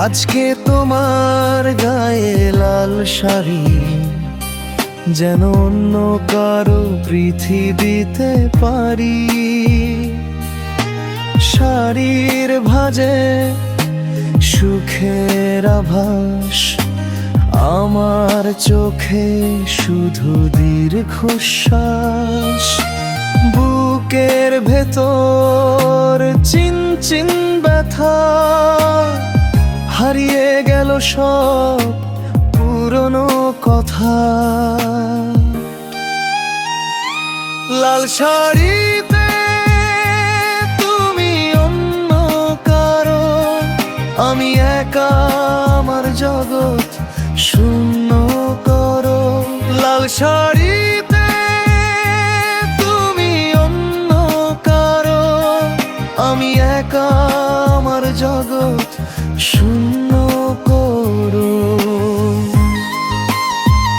আজকে তোমার গায়ে লাল শাড়ি, যেন অন্য কারও পৃথিবীতে পারি। শাড়ির ভাজে সুখের আভাস, আমার চোখে শুধু দীর্ঘশ্বাস। বুকের ভেতর চিন চিন ব্যথা হারিয়ে গেল সব পুরনো কথা। লাল শাড়িতে তুমি অন্য কারও, আমি একা আমার জগৎ শূন্য করো। লাল শাড়িতে আমি একা আমার জগৎ শূন্য করো।